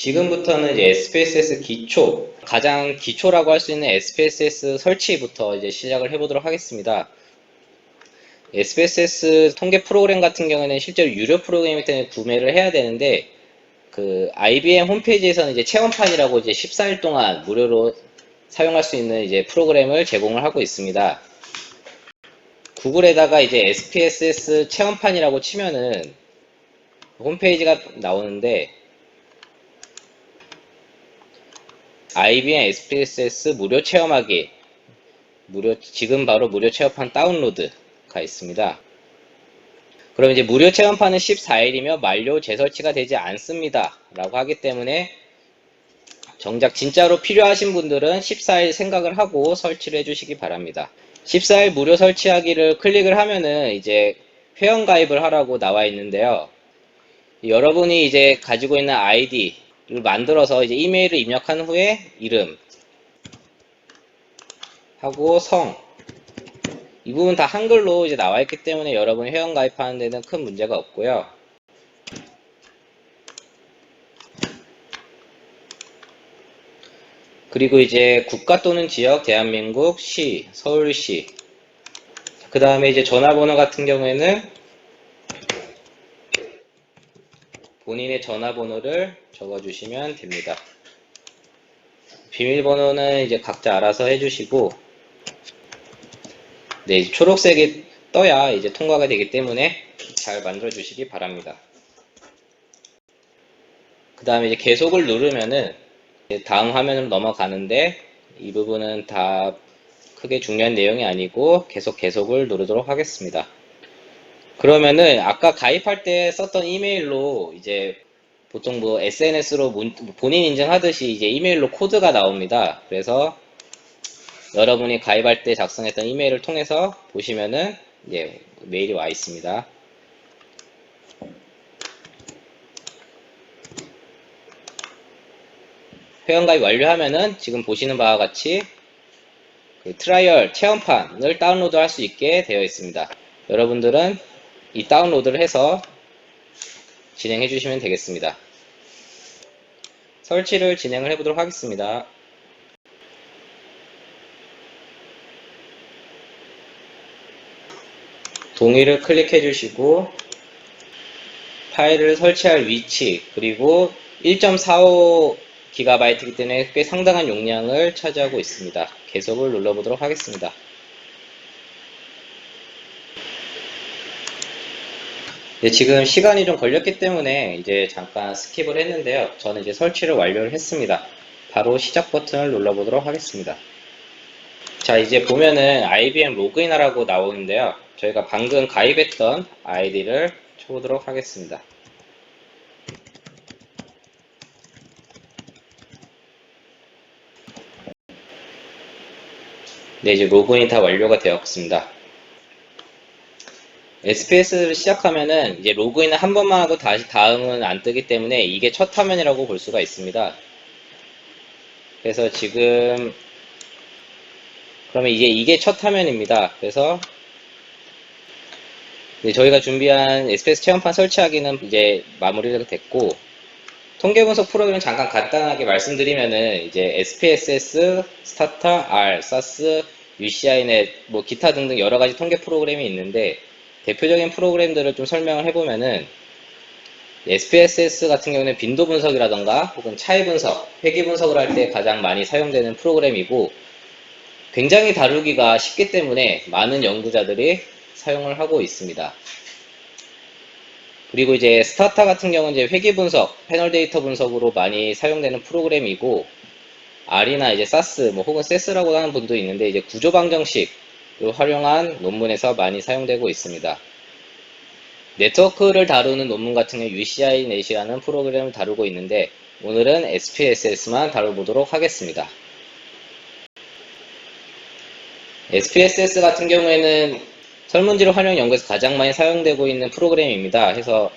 지금부터는 이제 SPSS 기초, 가장 기초라고 할 수 있는 SPSS 설치부터 이제 시작을 해보도록 하겠습니다. SPSS 통계 프로그램 같은 경우에는 실제로 유료 프로그램이기 때문에 구매를 해야 되는데, 그 IBM 홈페이지에서는 이제 체험판이라고 이제 14일 동안 무료로 사용할 수 있는 이제 프로그램을 제공을 하고 있습니다. 구글에다가 이제 SPSS 체험판이라고 치면은 홈페이지가 나오는데 IBM SPSS 무료 체험하기 무료 지금 바로 무료 체험판 다운로드가 있습니다. 그럼 이제 무료 체험판은 14일이며 만료 재설치가 되지 않습니다. 라고 하기 때문에 정작 진짜로 필요하신 분들은 14일 생각을 하고 설치를 해주시기 바랍니다. 14일 무료 설치하기를 클릭을 하면은 이제 회원 가입을 하라고 나와 있는데요. 여러분이 이제 가지고 있는 아이디를 만들어서 이제 이메일을 입력한 후에 이름 하고 성 이 부분 다 한글로 이제 나와 있기 때문에 여러분이 회원 가입하는 데는 큰 문제가 없고요. 그리고 이제 국가 또는 지역 대한민국 시 서울시 그 다음에 이제 전화번호 같은 경우에는 본인의 전화번호를 적어주시면 됩니다. 비밀번호는 이제 각자 알아서 해주시고, 네, 초록색이 떠야 이제 통과가 되기 때문에 잘 만들어 주시기 바랍니다. 그 다음에 이제 계속을 누르면은 다음 화면으로 넘어가는데 이 부분은 다 크게 중요한 내용이 아니고 계속 계속을 누르도록 하겠습니다. 그러면은 아까 가입할 때 썼던 이메일로 이제 보통 뭐 SNS로 본인 인증하듯이 이제 이메일로 코드가 나옵니다. 그래서 여러분이 가입할 때 작성했던 이메일을 통해서 보시면은 이제 메일이 와 있습니다. 회원가입 완료하면은 지금 보시는 바와 같이 그 트라이얼 체험판을 다운로드 할 수 있게 되어 있습니다. 여러분들은 이 다운로드를 해서 진행해 주시면 되겠습니다. 설치를 진행을 해보도록 하겠습니다. 동의를 클릭해 주시고 파일을 설치할 위치 그리고 1.45GB이기 때문에 꽤 상당한 용량을 차지하고 있습니다. 계속을 눌러보도록 하겠습니다. 네, 지금 시간이 좀 걸렸기 때문에 이제 잠깐 스킵을 했는데요. 저는 이제 설치를 완료를 했습니다. 바로 시작 버튼을 눌러보도록 하겠습니다. 자, 이제 보면은 IBM 로그인하라고 나오는데요. 저희가 방금 가입했던 아이디를 쳐보도록 하겠습니다. 네, 이제 로그인이 다 완료가 되었습니다. SPS를 시작하면은 이제 로그인을 한 번만 하고 다시 다음은 안 뜨기 때문에 이게 첫 화면이라고 볼 수가 있습니다. 그래서 지금 그러면 이제 이게 첫 화면입니다. 그래서 저희가 준비한 SPS 체험판 설치하기는 이제 마무리가 됐고 통계 분석 프로그램 잠깐 간단하게 말씀드리면은 이제 SPSS, 스타타, R, SAS, UCINet, 뭐 기타 등등 여러 가지 통계 프로그램이 있는데 대표적인 프로그램들을 좀 설명을 해보면은 SPSS 같은 경우는 빈도 분석이라던가 혹은 차이 분석, 회귀 분석을 할 때 가장 많이 사용되는 프로그램이고 굉장히 다루기가 쉽기 때문에 많은 연구자들이 사용을 하고 있습니다. 그리고 이제 스타타 같은 경우는 이제 회귀 분석, 패널 데이터 분석으로 많이 사용되는 프로그램이고 R이나 이제 SAS, 뭐 혹은 SES라고 하는 분도 있는데 이제 구조 방정식 을 활용한 논문에서 많이 사용되고 있습니다. 네트워크를 다루는 논문 같은 경우 UCINet이라는 프로그램을 다루고 있는데 오늘은 SPSS만 다뤄보도록 하겠습니다. SPSS 같은 경우에는 설문지를 활용 연구에서 가장 많이 사용되고 있는 프로그램입니다. 해서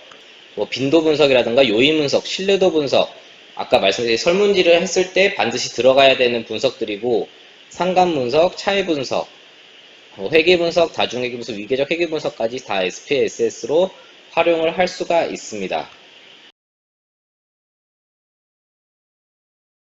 뭐 빈도 분석이라든가 요인 분석, 신뢰도 분석, 아까 말씀드린 설문지를 했을 때 반드시 들어가야 되는 분석들이고 상관 분석, 차이 분석, 뭐 회계 분석, 다중 회계 분석, 위계적 회계 분석까지 다 SPSS로 활용을 할 수가 있습니다.